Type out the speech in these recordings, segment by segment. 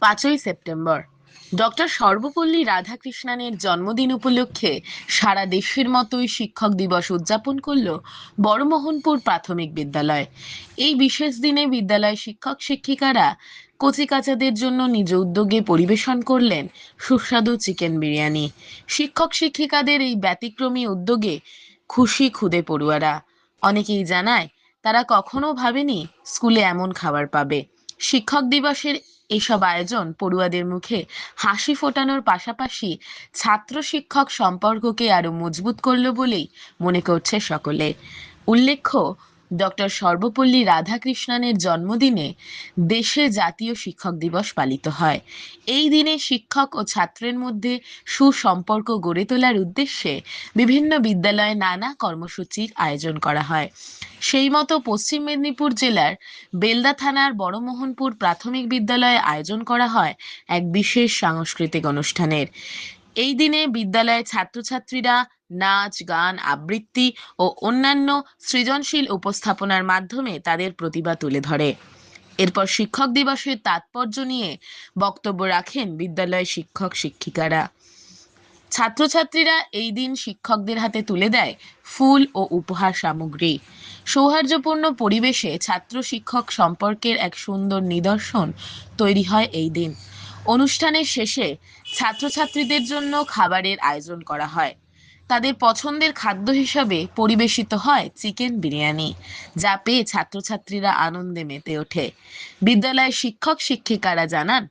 পাঁচই September. Doctor Sarvepalli রাধাকৃষ্ণানের জন্মদিন উপলক্ষে সারা দেশের মতোই শিক্ষক দিবস উদযাপন করল বড়মোহনপুর প্রাথমিক বিদ্যালয়। এই বিশেষ দিনে বিদ্যালয় শিক্ষক, শিক্ষিকারা কচিকাচাদের জন্য নিজ উদ্যোগে পরিবেশন করলেন সুস্বাদু চিকেন বিরিয়ানি। শিক্ষক, শিক্ষিকাদের এই ব্যতিক্রমী উদ্যোগে খুশি খুদে পড়ুয়ারা। অনেকেই জানায়, তারা কখনো ভাবেনি স্কুলে এমন খাবার পাবে। শিক্ষক দিবসের এইসব আয়োজন পড়ুয়াদের মুখে হাসি ফোটানোর পাশাপাশি ছাত্র শিক্ষক সম্পর্ককে আরও মজবুত করল বলেই মনে করছে সকলে। উল্লেখ্য ডক্টর সর্বপল্লী রাধাকৃষ্ণনের জন্মদিনে দেশে জাতীয় শিক্ষক দিবস পালিত হয়। এই দিনে শিক্ষক ও ছাত্রের মধ্যে সুসম্পর্ক গড়ে তোলার উদ্দেশ্যে বিভিন্ন বিদ্যালয়ে নানা কর্মসূচির আয়োজন করা হয়। সেই মতো পশ্চিম মেদিনীপুর জেলার বেলদা থানার বড়মোহনপুর প্রাথমিক বিদ্যালয়ে আয়োজন করা হয় এক বিশেষ সাংস্কৃতিক অনুষ্ঠানের। এই দিনে বিদ্যালয়ের ছাত্রছাত্রীরা নাচ, গান, আবৃত্তি ও অন্যান্য সৃজনশীল উপস্থাপনার মাধ্যমে তাদের প্রতিভা তুলে ধরে। এরপর শিক্ষক দিবসের তাৎপর্য নিয়ে বক্তব্য রাখেন বিদ্যালয়ের শিক্ষক শিক্ষিকারা। ছাত্রছাত্রীরা এই দিন শিক্ষকদের হাতে তুলে দেয় ফুল ও উপহার সামগ্রী। সৌহার্দ্যপূর্ণ পরিবেশে ছাত্র শিক্ষক সম্পর্কের এক সুন্দর নিদর্শন তৈরি হয় এই দিন। অনুষ্ঠানের শেষে ছাত্রছাত্রীদের জন্য খাবারের আয়োজন করা হয়। তাদের পছন্দের খাদ্য হিসাবে পরিবেশিত হয় চিকেন বিরিয়ানি, যা পেয়ে ছাত্রছাত্রীরা আনন্দে মেতে ওঠে। বিদ্যালয়ের শিক্ষক শিক্ষিকারা জানান,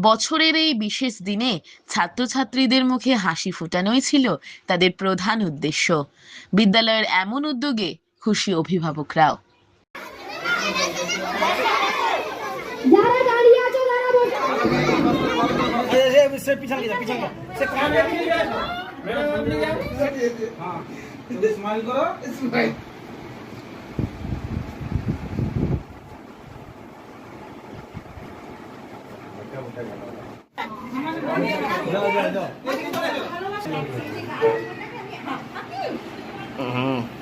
বছরের এই বিশেষ দিনে ছাত্রছাত্রীদের মুখে হাসি ফোটানোই ছিল তাদের প্রধান উদ্দেশ্য। বিদ্যালয়ের এমন উদ্যোগে খুশি অভিভাবকরাও। से पीछे जा पीछे से कौन है मेरा फ़ोन ले जाओ हाँ तुम तो स्माइल करो स्माइल जाओ हम्म।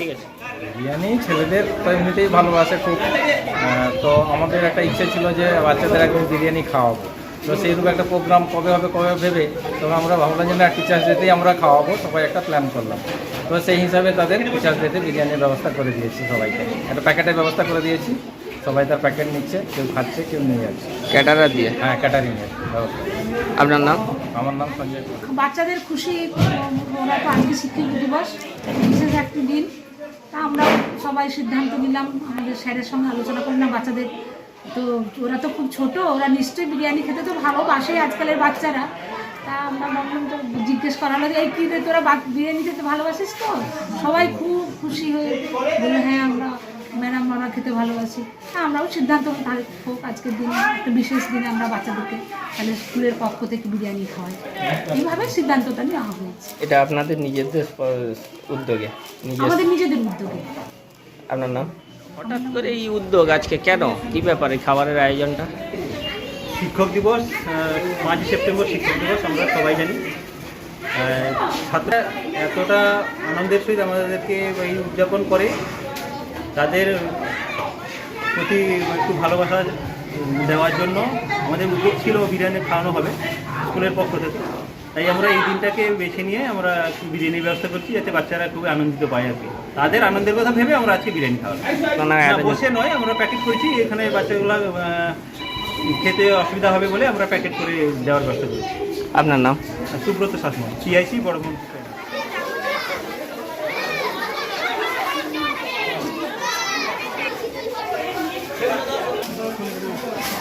ঠিক আছে। বিরিয়ানি ছেলেদের তো এমনিতেই ভালোবাসে খুব। তো আমাদের একটা ইচ্ছে ছিল যে বাচ্চাদের একদম বিরিয়ানি খাওয়াবো। তো সেইরকম একটা প্রোগ্রাম কবে হবে কবে ভেবে তখন আমরা ভাবলাম যে না টিচার্স ডেতেই আমরা খাওয়াবো সবাই একটা প্ল্যান করলাম। তো সেই হিসাবে তাদের টিচার্স ডেতে বিরিয়ানির ব্যবস্থা করে দিয়েছি সবাইকে। একটা প্যাকেটের ব্যবস্থা করে দিয়েছি। সবাই তার প্যাকেট নিচ্ছে কেউ খাচ্ছে কেউ নিয়ে যাচ্ছে। ক্যাটারার দিয়ে? হ্যাঁ ক্যাটারিংয়ের ব্যবস্থা। আপনার নাম? আমার নাম সঞ্জয় বাচ্চাদের খুশি ওরা তো আজকে শিক্ষক দিবস বিশেষ একটি দিন। তা আমরা সবাই সিদ্ধান্ত নিলাম আমাদের স্যারের সঙ্গে আলোচনা করলাম বাচ্চাদের। তো ওরা তো খুব ছোট ওরা নিশ্চয়ই বিরিয়ানি খেতে তো ভালোবাসে আজকালের বাচ্চারা। তা আমরা ভাবলাম তো জিজ্ঞেস করা হলো যে, এই কী তোরা বিরিয়ানি খেতে ভালোবাসিস তো? সবাই খুব খুশি হয়ে বলে হ্যাঁ আমরা আমরা খেতে ভালোবাসি। হ্যাঁ আমরাও সিদ্ধান্ত তাহলে হোক আজকের দিনে একটা বিশেষ দিনে আমরা বাচ্চাদেরকে তাহলে স্কুলের পক্ষ থেকে বিরিয়ানি খাওয়াই। এইভাবে সিদ্ধান্তটা নেওয়া হয়েছে। এটা আপনাদের নিজেদের উদ্যোগে? আমাদের নিজেদের উদ্যোগে। আপনার নাম? হঠাৎ করে এই উদ্যোগ আজকে কেন? কি ব্যাপারে? খাবারের আয়োজনটা? শিক্ষক দিবস পাঁচই সেপ্টেম্বর শিক্ষক দিবস আমরা সবাই জানি। ছাত্ররা এতটা আনন্দের সহিত আমাদেরকে এই উদযাপন করে তাদের প্রতি একটু ভালোবাসা দেওয়ার জন্য আমাদের উদ্যোগ ছিল বিরিয়ানি খাওয়ানো হবে স্কুলের পক্ষ থেকে। তাই আমরা এই দিনটাকে বেছে নিয়ে আমরা বিরিয়ানির ব্যবস্থা করছি যাতে বাচ্চারা খুবই আনন্দিত পায় আর কি। তাদের আনন্দের কথা ভেবে আমরা আজকে বিরিয়ানি খাওয়াবো বসে নয় আমরা প্যাকেট করেছি এখানে বাচ্চাগুলো খেতে অসুবিধা হবে বলে আমরা প্যাকেট করে দেওয়ার ব্যবস্থা করেছি। আপনার নাম? সুব্রত শাসমল সিআইসি বড় あ!